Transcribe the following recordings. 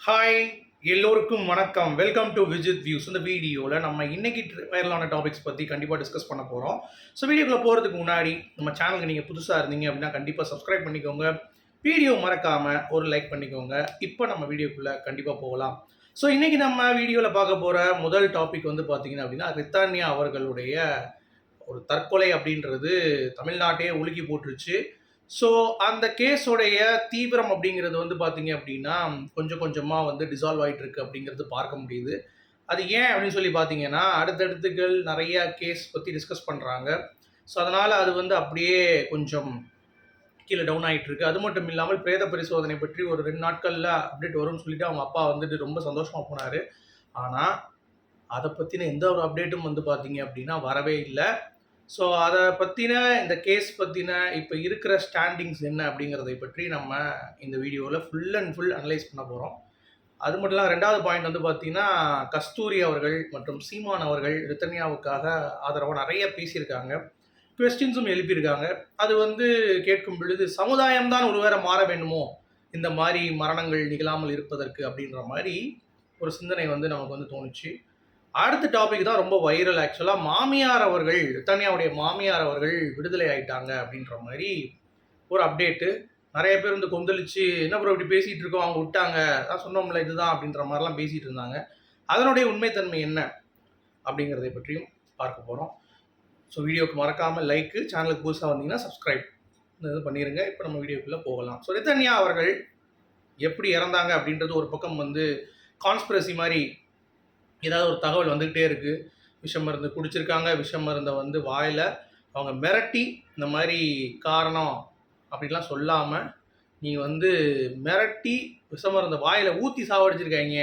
Hi எல்லோருக்கும் வணக்கம். Welcome to Vijith views இந்த வீடியோவில் நம்ம இன்னைக்கு வைரலான டாபிக்ஸ் பற்றி கண்டிப்பாக டிஸ்கஸ் பண்ண போகிறோம் ஸோ வீடியோக்குள்ள போகிறதுக்கு முன்னாடி நம்ம சேனலுக்கு நீங்கள் புதுசாக இருந்தீங்க அப்படின்னா கண்டிப்பாக சப்ஸ்கிரைப் பண்ணிக்கோங்க. வீடியோ மறக்காமல் ஒரு லைக் பண்ணிக்கோங்க. இப்போ நம்ம வீடியோக்குள்ளே கண்டிப்பாக போகலாம். ஸோ இன்றைக்கி நம்ம வீடியோவில் பார்க்க போகிற முதல் டாபிக் வந்து பார்த்தீங்கன்னா அப்படின்னா ரித்தானியா அவர்களுடைய ஒரு தற்கொலை அப்படின்றது தமிழ்நாட்டையே உலுக்கி போட்டுருச்சு. ஸோ அந்த கேஸோடைய தீவிரம் அப்படிங்கிறது வந்து பார்த்தீங்க அப்படின்னா கொஞ்சம் கொஞ்சமாக வந்து டிசால்வ் ஆகிட்டு இருக்கு அப்படிங்கிறது பார்க்க முடியுது. அது ஏன் அப்படின்னு சொல்லி பார்த்தீங்கன்னா அடுத்தடுத்துகள் நிறைய கேஸ் பற்றி டிஸ்கஸ் பண்ணுறாங்க ஸோ அதனால் அது வந்து அப்படியே கொஞ்சம் கீழே டவுன் ஆகிட்டு இருக்கு அது மட்டும் இல்லாமல் பிரேத பரிசோதனை பற்றி ஒரு ரெண்டு நாட்களில் அப்டேட் வரும்னு சொல்லிட்டு அவங்க அப்பா வந்துட்டு ரொம்ப சந்தோஷமாக போனார். ஆனால் அதை பற்றின எந்த ஒரு அப்டேட்டும் வந்து பார்த்தீங்க அப்படின்னா வரவே இல்லை. ஸோ அதை பற்றின இந்த கேஸ் பற்றின இப்போ இருக்கிற ஸ்டாண்டிங்ஸ் என்ன அப்படிங்கிறதை பற்றி நம்ம இந்த வீடியோவில் ஃபுல் அண்ட் ஃபுல் அனலைஸ் பண்ண போகிறோம் அது மட்டும் இல்லாமல் ரெண்டாவது பாயிண்ட் வந்து பார்த்தீங்கன்னா கஸ்தூரி அவர்கள் மற்றும் சீமான் அவர்கள் ரித்தன்யாவுக்காக ஆதரவாக நிறைய பேசியிருக்காங்க. கொஸ்டின்ஸும் எழுப்பியிருக்காங்க. அது வந்து கேட்கும் பொழுது சமுதாயம் தான் ஒருவேளை மாற வேண்டுமோ? இந்த மாதிரி மரணங்கள் நிகழாமல் இருப்பதற்கு அப்படின்ற மாதிரி ஒரு சிந்தனை வந்து நமக்கு வந்து தோணுச்சு. அடுத்த டாபிக் தான் ரொம்ப வைரல் ஆக்சுவலாக மாமியார் அவர்கள் தனியாவுடைய மாமியார் அவர்கள் விடுதலை ஆகிட்டாங்க அப்படின்ற மாதிரி ஒரு அப்டேட்டு நிறைய பேர் வந்து கொந்தளிச்சு என்ன ப்ரோ இப்படி பேசிகிட்டு இருக்கோம்? அவங்க விட்டாங்க. அதான் சொன்னோம்ல இதுதான் அப்படின்ற மாதிரிலாம் பேசிகிட்டு இருந்தாங்க. அதனுடைய உண்மைத்தன்மை என்ன அப்படிங்கிறதை பற்றியும் பார்க்க போகிறோம் ஸோ வீடியோக்கு மறக்காமல் லைக்கு சேனலுக்கு புதுசாக வந்தீங்கன்னா சப்ஸ்கிரைப் இந்த இது பண்ணிடுங்க இப்போ நம்ம வீடியோக்குள்ளே போகலாம். ஸோ ரித்தன்யா அவர்கள் எப்படி இறந்தாங்க அப்படின்றது ஒரு பக்கம் வந்து கான்ஸ்பிரசி மாதிரி ஏதாவது ஒரு தகவல் வந்துக்கிட்டே இருக்குது விஷ மருந்து குடிச்சிருக்காங்க. விஷ மருந்தை வந்து வாயில் அவங்க மிரட்டி இந்த மாதிரி காரணம் அப்படின்லாம் சொல்லாமல் நீங்கள் வந்து மிரட்டி விஷ மருந்தை வாயில் ஊற்றி சாவடிச்சிருக்காங்க.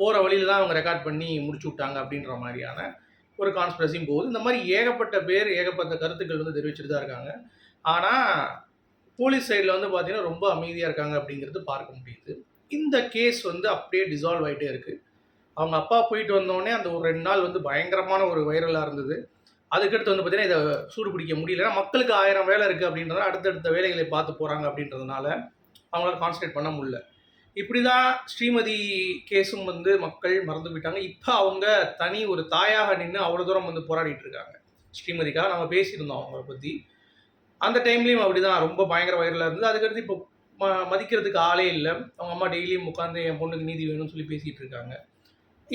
போகிற வழியில தான் அவங்க ரெக்கார்ட் பண்ணி முடிச்சு விட்டாங்க அப்படின்ற மாதிரியான ஒரு கான்ஸ்பிரசியும் போகுது. இந்த மாதிரி ஏகப்பட்ட பேர் ஏகப்பட்ட கருத்துக்கள் வந்து தெரிவிச்சுட்டு தான் இருக்காங்க. ஆனால் போலீஸ் சைடில் வந்து பார்த்திங்கன்னா ரொம்ப அமைதியாக இருக்காங்க அப்படிங்கிறது பார்க்க முடியுது. இந்த கேஸ் வந்து அப்படியே டிசால்வ் ஆகிட்டே இருக்குது அவங்க அப்பா போயிட்டு வந்தோடனே அந்த ஒரு ரெண்டு நாள் வந்து பயங்கரமான ஒரு வைரலாக இருந்தது. அதுக்கடுத்து வந்து பார்த்தீங்கன்னா இதை சூடு பிடிக்க முடியலன்னா மக்களுக்கு ஆயிரம் வேலை இருக்குது அப்படின்றத அடுத்தடுத்த வேலைகளை பார்த்து போகிறாங்க அப்படின்றதுனால அவங்களால கான்சன்ட்ரேட் பண்ண முடியல. இப்படி தான் ஸ்ரீமதி கேஸும் வந்து மக்கள் மறந்து போயிட்டாங்க. இப்போ அவங்க தனி ஒரு தாயாக நின்று அவ்வளோ தூரம் வந்து போராடிட்டு இருக்காங்க. ஸ்ரீமதிக்காக நம்ம பேசியிருந்தோம் அவங்கள பற்றி அந்த டைம்லேயும் அப்படி தான் ரொம்ப பயங்கர வைரலாக இருந்தது. அதுக்கடுத்து இப்போ ம மதிக்கிறதுக்கு ஆளே இல்லை. அவங்க அம்மா டெய்லியும் உட்காந்து என் பொண்ணுக்கு நீதி வேணும்னு சொல்லி பேசிகிட்டு இருக்காங்க.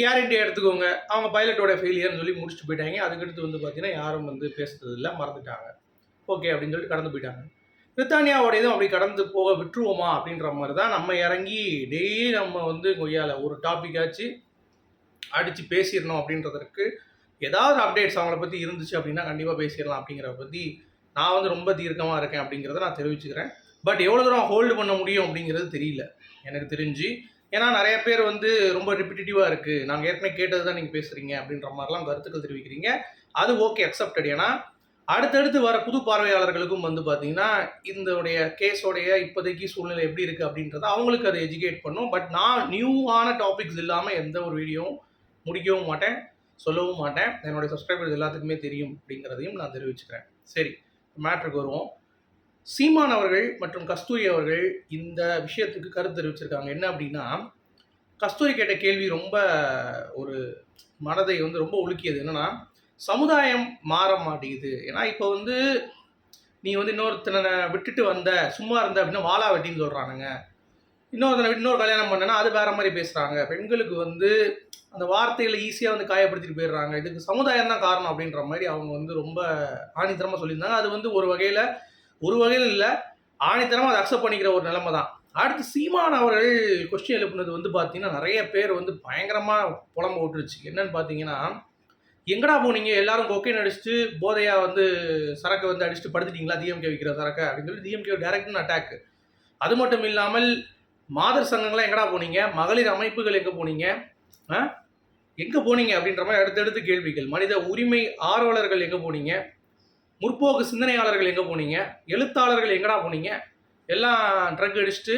ஏர் இண்டியா எடுத்துக்கோங்க. அவங்க பைலட்டோட ஃபெயிலியர்னு சொல்லி முடிச்சுட்டு போயிட்டாங்க. அதுக்கடுத்து வந்து பார்த்தீங்கன்னா யாரும் வந்து பேசுறது இல்லை மறந்துட்டாங்க. ஓகே அப்படின்னு சொல்லிட்டு கடந்து போயிட்டாங்க. பிரித்தானியாவோட இதுவும் அப்படி கடந்து போக விட்டுருவோமா அப்படின்ற மாதிரி தான் நம்ம இறங்கி டெய்லி நம்ம வந்து கொய்யால ஒரு டாப்பிக்காச்சு அடித்து பேசிடணும் அப்படின்றதற்கு ஏதாவது அப்டேட்ஸ் அவங்கள பற்றி இருந்துச்சு அப்படின்னா கண்டிப்பாக பேசிடலாம் அப்படிங்கிறத பற்றி நான் வந்து ரொம்ப தீர்க்கமாக இருக்கேன் அப்படிங்கிறத நான் தெரிவிச்சுக்கிறேன். பட் எவ்வளோ தூரம் ஹோல்டு பண்ண முடியும் அப்படிங்கிறது தெரியல. எனக்கு தெரிஞ்சு ஏன்னா நிறைய பேர் வந்து ரொம்ப ரிப்பிட்டேட்டிவாக இருக்குது நாங்கள் ஏற்கனவே கேட்டது தான் நீங்கள் பேசுகிறீங்க அப்படின்ற மாதிரிலாம் கருத்துக்கள் தெரிவிக்கிறீங்க. அது ஓகே அக்செப்டட் ஏன்னா அடுத்தடுத்து வர புது பார்வையாளர்களுக்கும் வந்து பார்த்தீங்கன்னா இதோடைய கேஸோடைய இப்போதைக்கு சூழ்நிலை எப்படி இருக்குது அப்படின்றத அவங்களுக்கு அதை எஜுகேட் பண்ணும். பட் நான் நியூவான டாபிக்ஸ் இல்லாமல் எந்த ஒரு வீடியோவும் முடிக்கவும் மாட்டேன் சொல்லவும் மாட்டேன். என்னுடைய சப்ஸ்கிரைபர்ஸ் எல்லாத்துக்குமே தெரியும் அப்படிங்கிறதையும் நான் தெரிவிச்சுக்கிறேன். சரி மேட்ருக்கு வருவோம். சீமான் அவர்கள் மற்றும் கஸ்தூரி அவர்கள் இந்த விஷயத்துக்கு கருத்து தெரிவிச்சிருக்காங்க. என்ன அப்படின்னா கஸ்தூரி கேட்ட கேள்வி ரொம்ப ஒரு மனதை வந்து ரொம்ப உலுக்கியது. என்னன்னா சமுதாயம் மாற மாட்டேங்குது. ஏன்னா இப்போ வந்து நீ வந்து இன்னொருத்தனை விட்டுட்டு வந்த சும்மா இருந்த அப்படின்னா வாழா வெட்டின்னு சொல்கிறானுங்க இன்னொருத்தனை இன்னொரு கல்யாணம் பண்ணனா அது வேற மாதிரி பேசுகிறாங்க பெண்களுக்கு வந்து அந்த வார்த்தைகளை ஈஸியாக வந்து காயப்படுத்திட்டு போயிடுறாங்க. இதுக்கு சமுதாயம் தான் காரணம் அப்படின்ற மாதிரி அவங்க வந்து ரொம்ப ஆணித்தரமாக சொல்லியிருந்தாங்க. அது வந்து ஒரு வகையில் ஒரு வகையில் இல்லை. ஆணித்தனமாக அதை அக்செப்ட் பண்ணிக்கிற ஒரு நிலைமை தான் அடுத்து சீமான் அவர்கள் கொஸ்டின் எழுப்புனது வந்து பார்த்தீங்கன்னா நிறைய பேர் வந்து பயங்கரமாக புலம்ப விட்டுருச்சு. என்னன்னு பார்த்தீங்கன்னா எங்கடா போனீங்க எல்லாரும் கொக்கைன் அடிச்சுட்டு போதையாக வந்து சரக்கை வந்து அடிச்சுட்டு படுத்துட்டீங்களா? டிஎம்கே விற்கிற சரக்கை? அப்படின்னு சொல்லி டிஎம்கே டேரக்ட் அட்டாக் அது மட்டும் இல்லாமல் மாதர் சங்கங்கள்லாம் எங்கடா போனீங்க? மகளிர் அமைப்புகள் எங்கே போனீங்க? ஆ? எங்கே போனீங்க? அப்படின்ற மாதிரி அடுத்தடுத்து கேள்விகள். மனித உரிமை ஆர்வலர்கள் எங்கே போனீங்க? முற்போக்கு சிந்தனையாளர்கள் எங்கே போனீங்க? எழுத்தாளர்கள் எங்கடா போனீங்க? எல்லாம் ட்ரக் அடிச்சுட்டு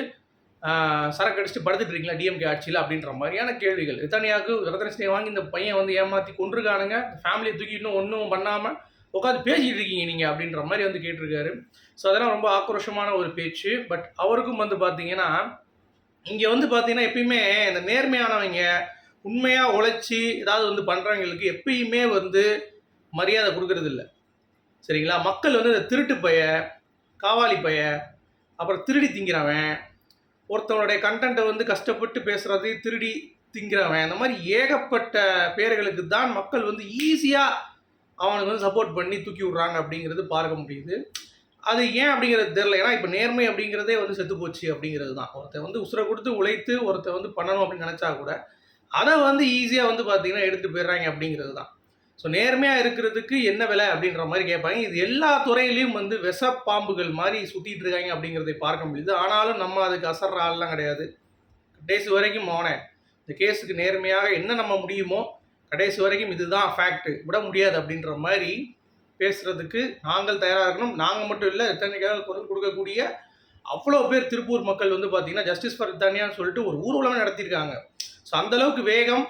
சரக்கு அடிச்சுட்டு படுத்துட்டு இருக்கீங்களா டிஎம்கே ஆட்சியில் அப்படின்ற மாதிரியான கேள்விகள். ரித்தானியாவுக்கு ரத்தனசினை வாங்கி இந்த பையன் வந்து ஏமாற்றி கொண்டிருக்கானுங்க ஃபேமிலியை தூக்கி இன்னும் ஒன்றும் பண்ணாமல் உட்காந்து பேசிகிட்டு இருக்கீங்க நீங்கள் அப்படின்ற மாதிரி வந்து கேட்டிருக்காரு. ஸோ அதெல்லாம் ரொம்ப ஆக்ரோஷமான ஒரு பேச்சு. பட் அவருக்கும் வந்து பார்த்தீங்கன்னா இங்கே வந்து பார்த்தீங்கன்னா எப்பயுமே இந்த நேர்மையானவங்க உண்மையாக உழைச்சி ஏதாவது வந்து பண்ணுறவங்களுக்கு எப்பயுமே வந்து மரியாதை கொடுக்கறதில்ல. சரிங்களா? மக்கள் வந்து இந்த திருட்டு பைய காவாலி பைய அப்புறம் திருடி திங்கிறவன் ஒருத்தவனுடைய கண்டென்ட்டை வந்து கஷ்டப்பட்டு பேசுகிறது திருடி திங்கிறவன் அந்த மாதிரி ஏகப்பட்ட பேர்களுக்கு தான் மக்கள் வந்து ஈஸியாக அவனுக்கு வந்து சப்போர்ட் பண்ணி தூக்கி விட்றாங்க அப்படிங்கிறது பார்க்க முடியுது. அது ஏன் அப்படிங்கிறது தெரில ஏன்னா இப்போ நேர்மை அப்படிங்கிறதே வந்து செத்து போச்சு அப்படிங்கிறது தான். ஒருத்தன் வந்து உசுரை கொடுத்து உழைத்து ஒருத்தன் வந்து பண்ணணும் அப்படின்னு நினச்சா கூட அதை வந்து ஈஸியாக வந்து பார்த்திங்கன்னா எடுத்துகிட்டு போயிடுறாங்க அப்படிங்கிறது தான். ஸோ நேர்மையாக இருக்கிறதுக்கு என்ன விலை அப்படின்ற மாதிரி கேட்பாங்க. இது எல்லா துறையிலையும் வந்து விஷ பாம்புகள் மாதிரி சுற்றிட்டு இருக்காங்க அப்படிங்கிறதை பார்க்க முடியுது. ஆனாலும் நம்ம அதுக்கு அசர்ற ஆள்லாம் கிடையாது. கடைசி வரைக்கும் மோனே. இந்த கேஸுக்கு நேர்மையாக என்ன நம்ம முடியுமோ கடைசி வரைக்கும் இதுதான் ஃபேக்ட் விட முடியாது அப்படின்ற மாதிரி பேசுறதுக்கு நாங்கள் தயாராக இருக்கணும். நாங்கள் மட்டும் இல்லை எத்தனைக்காக குரல் கொடுக்கக்கூடிய அவ்வளோ பேர் திருப்பூர் மக்கள் வந்து பார்த்தீங்கன்னா ஜஸ்டிஸ் ஃபார் தனியான்னு சொல்லிட்டு ஒரு ஊர்வலமே நடத்தியிருக்காங்க. ஸோ அந்த அளவுக்கு வேகம்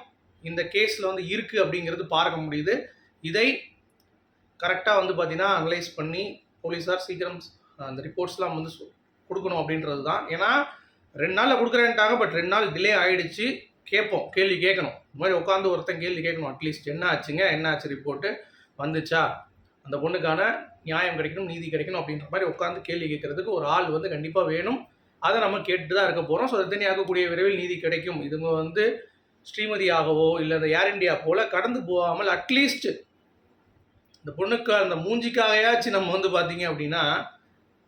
இந்த கேஸில் வந்து இருக்குது அப்படிங்கிறது பார்க்க முடியுது. இதை கரெக்டாக வந்து பார்த்தீங்கன்னா அனலைஸ் பண்ணி போலீஸார் சீக்கிரம் அந்த ரிப்போர்ட்ஸ்லாம் வந்து கொடுக்கணும் அப்படின்றது தான் ஏன்னா ரெண்டு நாளில் கொடுக்குறேன்ட்டாங்க பட் ரெண்டு நாள் டிலே ஆகிடுச்சு கேட்போம் கேள்வி கேட்கணும். இந்த மாதிரி உட்காந்து ஒருத்தன் கேள்வி கேட்கணும் அட்லீஸ்ட் என்ன ஆச்சுங்க என்ன ஆச்சு ரிப்போர்ட்டு வந்துச்சா? அந்த பொண்ணுக்கான நியாயம் கிடைக்கணும் நீதி கிடைக்கணும் அப்படின்ற மாதிரி உட்காந்து கேள்வி கேட்கறதுக்கு ஒரு ஆள் வந்து கண்டிப்பாக வேணும். அதை நம்ம கேட்டு தான் இருக்க போகிறோம் ஸோ தனி ஆகக்கூடிய விரைவில் நீதி கிடைக்கும்? இதுங்க வந்து ஸ்ரீமதியாகவோ இல்லை இந்த ஏர் இந்தியா போல கடந்து போகாமல் அட்லீஸ்ட் இந்த பொண்ணுக்கு அந்த மூஞ்சிக்காகையாச்சும் நம்ம வந்து பார்த்தீங்க அப்படின்னா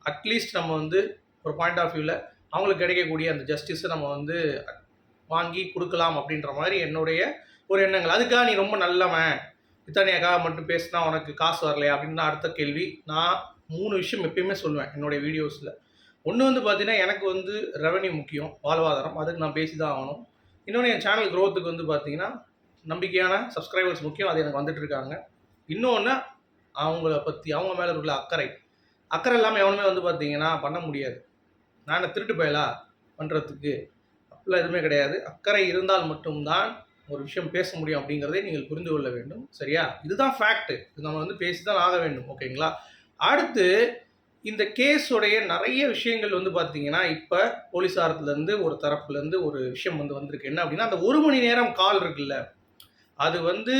அட்லீஸ்ட் நம்ம வந்து ஒரு பாயிண்ட் ஆஃப் வியூவில் அவங்களுக்கு கிடைக்கக்கூடிய அந்த ஜஸ்டிஸை நம்ம வந்து வாங்கி கொடுக்கலாம் அப்படின்ற மாதிரி என்னுடைய ஒரு எண்ணங்கள். அதுக்காக நீ ரொம்ப நல்லவன். இத்தனையாக்காக மட்டும் பேசினா உனக்கு காசு வரலையா அப்படின்னு அடுத்த கேள்வி. நான் மூணு விஷயம் எப்பயுமே சொல்லுவேன் என்னுடைய வீடியோஸில் ஒன்று வந்து பார்த்தீங்கன்னா எனக்கு வந்து ரெவன்யூ முக்கியம் வாழ்வாதாரம். அதுக்கு நான் பேசி தான் ஆகணும். இன்னொன்று என் சேனல் க்ரோத்துக்கு வந்து பார்த்தீங்கன்னா நம்பிக்கையான சப்ஸ்கிரைபர்ஸ் முக்கியம். அது எனக்கு வந்துட்டு இருக்காங்க. இன்னொன்று அவங்கள பற்றி அவங்க மேலே உள்ள அக்கறை. அக்கறை இல்லாமல் எவனுமே வந்து பார்த்தீங்கன்னா பண்ண முடியாது. நான் திருட்டு பயலா? பண்ணுறதுக்கு அப்படிலாம் எதுவுமே கிடையாது. அக்கறை இருந்தால் மட்டும்தான் ஒரு விஷயம் பேச முடியும் அப்படிங்கிறதே நீங்கள் புரிந்து கொள்ள வேண்டும். சரியா? இதுதான் ஃபேக்ட் இது நம்ம வந்து பேசி தான் ஆக வேண்டும். ஓகேங்களா? அடுத்து இந்த கேஸுடைய நிறைய விஷயங்கள் வந்து பார்த்தீங்கன்னா இப்போ போலீஸாரத்துலேருந்து ஒரு தரப்புலேருந்து ஒரு விஷயம் வந்து வந்திருக்கு. என்ன அப்படின்னா அந்த ஒரு மணி நேரம் கால் இருக்குல்ல அது வந்து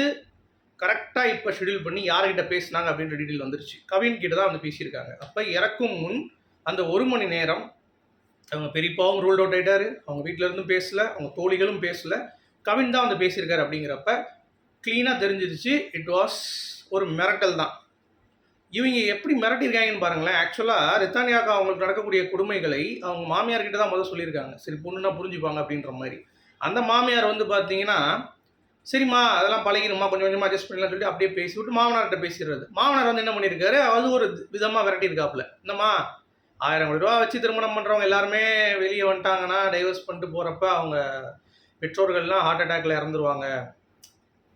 கரெக்டாக இப்போ ஷெடியூல் பண்ணி யார்கிட்ட பேசினாங்க அப்படின்ற டீட்டெயில் வந்துருச்சு. கவின் கிட்ட தான் வந்து பேசியிருக்காங்க. அப்போ இறக்கும் முன் அந்த ஒரு மணி நேரம் அவங்க பெரியப்பாவும் ரூல்ட் அவுட் ஆகிட்டாரு அவங்க வீட்டில் இருந்தும் பேசலை அவங்க தோழிகளும் பேசலை. கவின் தான் வந்து பேசியிருக்காரு அப்படிங்கிறப்ப க்ளீனாக தெரிஞ்சிருச்சு. இட் வாஸ் ஒரு மிரட்டல் தான். இவங்க எப்படி மிரட்டியிருக்காங்கன்னு பாருங்களேன். ஆக்சுவலாக ரித்தானியாக்கு அவங்களுக்கு நடக்கக்கூடிய கொடுமைகளை அவங்க மாமியார்கிட்ட தான் முதல்ல சொல்லியிருக்காங்க. சரி பொண்ணுன்னா புரிஞ்சுப்பாங்க அப்படின்ற மாதிரி. அந்த மாமியார் வந்து பார்த்தீங்கன்னா சரிம்மா அதெல்லாம் பழகிடுமா கொஞ்சம் கொஞ்சமாக அட்ஜஸ்ட் பண்ணலாம் சொல்லிட்டு அப்படியே பேசி விட்டு மாமனார்கிட்ட பேசிடுறது. மாமனார் வந்து என்ன பண்ணியிருக்காரு? அது ஒரு விதமாக விரட்டியிருக்காப்புல. என்னம்மா ஆயிரம் கோடி ரூபா வச்சு திருமணம் பண்ணுறவங்க எல்லாருமே வெளியே வந்துட்டாங்கன்னா டைவர்ஸ் பண்ணிட்டு போகிறப்ப அவங்க பெற்றோர்கள்லாம் ஹார்ட் அட்டாக்ல இறந்துருவாங்க.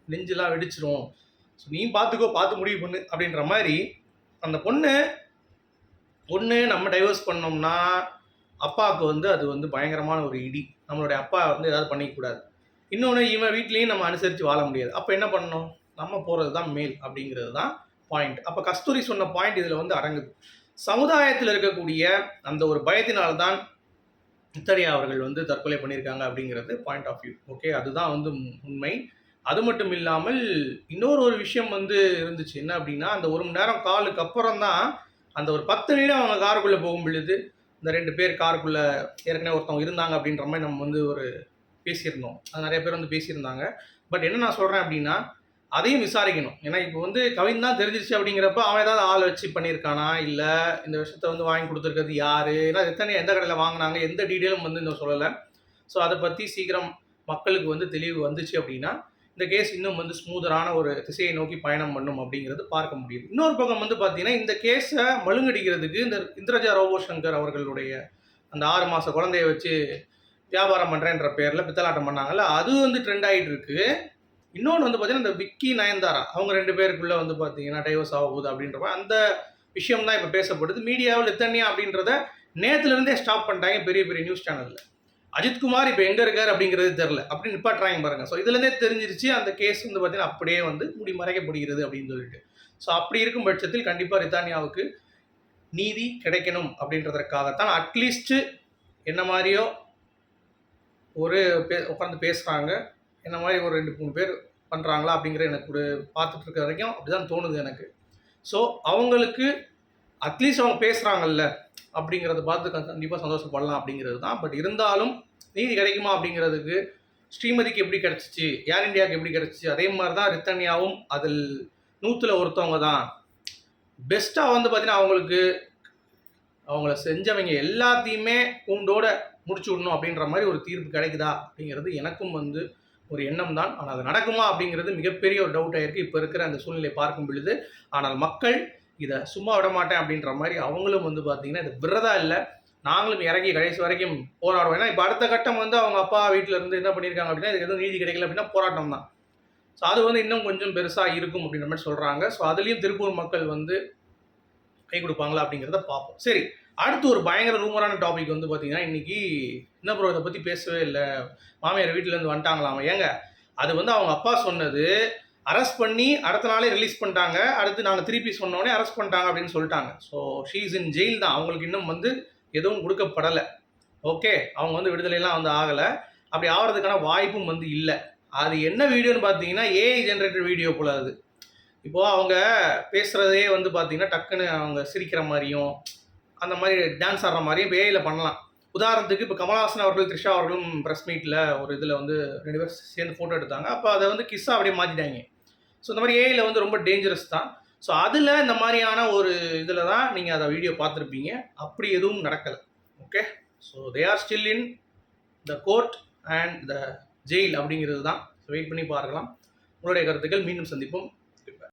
நெஞ்செல்லாம் வெடிச்சிரும். ஸோ நீ பார்த்துக்கோ பார்த்து முடிவு பண்ணு. அப்படின்ற மாதிரி அந்த பொண்ணு பொண்ணு நம்ம டைவர்ஸ் பண்ணோம்னா அப்பாவுக்கு வந்து அது வந்து பயங்கரமான ஒரு இடி. நம்மளுடைய அப்பா வந்து ஏதாவது பண்ணிக்கக்கூடாது இன்னொன்று இவன் வீட்லேயும் நம்ம அனுசரித்து வாழ முடியாது. அப்போ என்ன பண்ணணும்? நம்ம போகிறது தான் மேல் அப்படிங்கிறது தான் பாயிண்ட் அப்போ கஸ்தூரி சொன்ன பாயிண்ட் இதில் வந்து அடங்குது சமுதாயத்தில் இருக்கக்கூடிய அந்த ஒரு பயத்தினால்தான் இத்தனை அவர்கள் வந்து தற்கொலை பண்ணியிருக்காங்க அப்படிங்கிறது பாயிண்ட் ஆஃப் வியூ ஓகே அதுதான் வந்து உண்மை. அது மட்டும் இல்லாமல் இன்னொரு ஒரு விஷயம் வந்து இருந்துச்சு. என்ன அப்படின்னா அந்த ஒரு மணி நேரம் காலுக்கு அப்புறம் தான் அந்த ஒரு பத்து நிமிடம் அவங்க காருக்குள்ளே போகும் பொழுது இந்த ரெண்டு பேர் காருக்குள்ளே ஏற்கனவே ஒருத்தவங்க இருந்தாங்க அப்படின்ற மாதிரி நம்ம வந்து ஒரு பேசியிருந்தோம். அது நிறைய பேர் வந்து பேசியிருந்தாங்க. பட் என்ன நான் சொல்கிறேன் அப்படின்னா அதையும் விசாரிக்கணும். ஏன்னா இப்போ வந்து கவின் தான் தெரிஞ்சிருச்சு அப்படிங்கிறப்ப அவன் ஏதாவது ஆள் வச்சு பண்ணியிருக்கானா? இல்லை இந்த விஷயத்த வந்து வாங்கி கொடுத்துருக்கிறது யார்? ஏன்னா எத்தனை எந்த கடையில் வாங்கினாங்க எந்த டீட்டெயிலும் வந்து இன்னும் சொல்லலை. ஸோ அதை பற்றி சீக்கிரம் மக்களுக்கு வந்து தெளிவு வந்துச்சு அப்படின்னா இந்த கேஸ் இன்னும் வந்து ஸ்மூதரான ஒரு திசையை நோக்கி பயணம் பண்ணும் அப்படிங்கிறது பார்க்க முடியுது. இன்னொரு பக்கம் வந்து பார்த்தீங்கன்னா இந்த கேஸை மழுங்கடிக்கிறதுக்கு இந்த இந்திரஜா ரோபோ சங்கர் அவர்களுடைய அந்த ஆறு மாத குழந்தைய வச்சு வியாபாரம் பண்ணுறேன்ற பேரில் பித்தலாட்டம் பண்ணாங்கல்ல அது வந்து ட்ரெண்ட் ஆகிட்டு இருக்கு. இன்னொன்று வந்து பார்த்தீங்கன்னா இந்த விக்கி நயன்தாரா அவங்க ரெண்டு பேருக்குள்ளே வந்து பார்த்தீங்கன்னா டைவர்ஸ் ஆக போகுது அப்படின்றப்ப அந்த விஷயம் தான் இப்போ பேசப்படுது. மீடியாவில் எத்தனையா அப்படின்றத நேற்றுலேருந்தே ஸ்டாப் பண்ணிட்டாங்க பெரிய பெரிய நியூஸ் சேனலில் அஜித்குமார் இப்போ எங்கே இருக்கார் அப்படிங்கிறது தெரில அப்படி நிப்பாட்டுறாங்க பாருங்க. ஸோ இதுலேருந்தே தெரிஞ்சிருச்சு அந்த கேஸ் வந்து பார்த்தீங்கன்னா அப்படியே வந்து முடி மறைக்கப்படுகிறது அப்படின்னு சொல்லிட்டு. ஸோ அப்படி இருக்கும் பட்சத்தில் கண்டிப்பாக ரித்தானியாவுக்கு நீதி கிடைக்கணும் அப்படின்றதற்காகத்தான் அட்லீஸ்ட்டு என்ன மாதிரியோ ஒரு பே உட்காந்து பேசுகிறாங்க என்ன மாதிரி ஒரு ரெண்டு மூணு பேர் பண்ணுறாங்களா அப்படிங்கிற எனக்கு ஒரு பார்த்துட்டு இருக்க வரைக்கும் அப்படிதான் தோணுது எனக்கு. ஸோ அவங்களுக்கு அட்லீஸ்ட் அவங்க பேசுகிறாங்கல்ல அப்படிங்கிறத பார்த்து கண்டிப்பாக சந்தோஷப்படலாம் அப்படிங்கிறது தான். பட் இருந்தாலும் நீதி கிடைக்குமா அப்படிங்கிறதுக்கு ஸ்ரீமதிக்கு எப்படி கிடச்சிச்சு? ஏர் இண்டியாவுக்கு எப்படி கிடச்சிச்சு? அதே மாதிரி தான் ரித்தன்யாவும் அதில் நூற்றில் ஒருத்தவங்க தான். பெஸ்ட்டாக வந்து பார்த்தீங்கன்னா அவங்களுக்கு அவங்கள செஞ்சவங்க எல்லாத்தையுமே கூண்டோட முடிச்சு விடணும் அப்படின்ற மாதிரி ஒரு தீர்ப்பு கிடைக்குதா அப்படிங்கிறது எனக்கும் வந்து ஒரு எண்ணம் தான். ஆனால் அது நடக்குமா அப்படிங்கிறது மிகப்பெரிய ஒரு டவுட் ஆயிருக்கு இப்போ இருக்கிற அந்த சூழ்நிலையை பார்க்கும் பொழுது ஆனால் மக்கள் இதை சும்மா விட மாட்டேன் அப்படின்ற மாதிரி அவங்களும் வந்து பார்த்தீங்கன்னா இது விரதா இல்லை. நாங்களும் இறங்கி கடைசி வரைக்கும் போராடுவோம். ஏன்னா இப்போ அடுத்த கட்டம் வந்து அவங்க அப்பா வீட்டில் இருந்து என்ன பண்ணியிருக்காங்க அப்படின்னா இதுக்கு எதுவும் நீதி கிடைக்கல அப்படின்னா போராட்டம் தான். ஸோ அது வந்து இன்னும் கொஞ்சம் பெருசாக இருக்கும் அப்படின்ற மாதிரி சொல்கிறாங்க ஸோ அதுலேயும் திருப்பூர் மக்கள் வந்து கை கொடுப்பாங்களா அப்படிங்கிறத பார்ப்போம். சரி அடுத்து ஒரு பயங்கர ரூமரான டாபிக் வந்து பார்த்தீங்கன்னா இன்றைக்கி என்ன ப்ரோ இதை பற்றி பேசவே இல்லை. மாமியார் வீட்டிலேருந்து வந்துட்டாங்களாம். ஏங்க அது வந்து அவங்க அப்பா சொன்னது அரெஸ்ட் பண்ணி அடுத்த நாளே ரிலீஸ் பண்ணிட்டாங்க. அடுத்து நாங்கள் திருப்பி சொன்னோடனே அரெஸ்ட் பண்ணிட்டாங்க அப்படின்னு சொல்லிட்டாங்க. ஸோ ஷீஸ் இன் ஜெயில் தான். அவங்களுக்கு இன்னும் வந்து எதுவும் கொடுக்கப்படலை. ஓகே அவங்க வந்து விடுதலையெல்லாம் வந்து ஆகலை. அப்படி ஆகிறதுக்கான வாய்ப்பும் வந்து இல்லை. அது என்ன வீடியோன்னு பார்த்தீங்கன்னா ஏஐ ஜென்ரேட்டட் வீடியோ போல அது. இப்போது அவங்க பேசுகிறதே வந்து பார்த்தீங்கன்னா டக்குன்னு அவங்க சிரிக்கிற மாதிரியும் அந்த மாதிரி டான்ஸ் ஆடுற மாதிரியும் ஏஐயில் பண்ணலாம். உதாரணத்துக்கு இப்போ கமல்ஹாசன் அவர்கள் த்ரிஷா அவர்களும் ப்ரெஸ் மீட்டில் ஒரு இதில் வந்து ரெண்டு பேர் சேர்ந்து ஃபோட்டோ எடுத்தாங்க. அப்போ அதை வந்து கிஸ்ஸாக அப்படியே மாற்றிட்டாங்க ஸோ இந்த மாதிரி ஏஐயில் வந்து ரொம்ப டேஞ்சரஸ் தான். ஸோ அதில் இந்த மாதிரியான ஒரு இதில் தான் நீங்கள் அதை வீடியோ பார்த்துருப்பீங்க. அப்படி எதுவும் நடக்கலை. Okay so they are still in the court and the jail அப்படிங்கிறது தான். வெயிட் பண்ணி பார்க்கலாம். உங்களுடைய கருத்துக்கள். மீண்டும் சந்திப்போம்.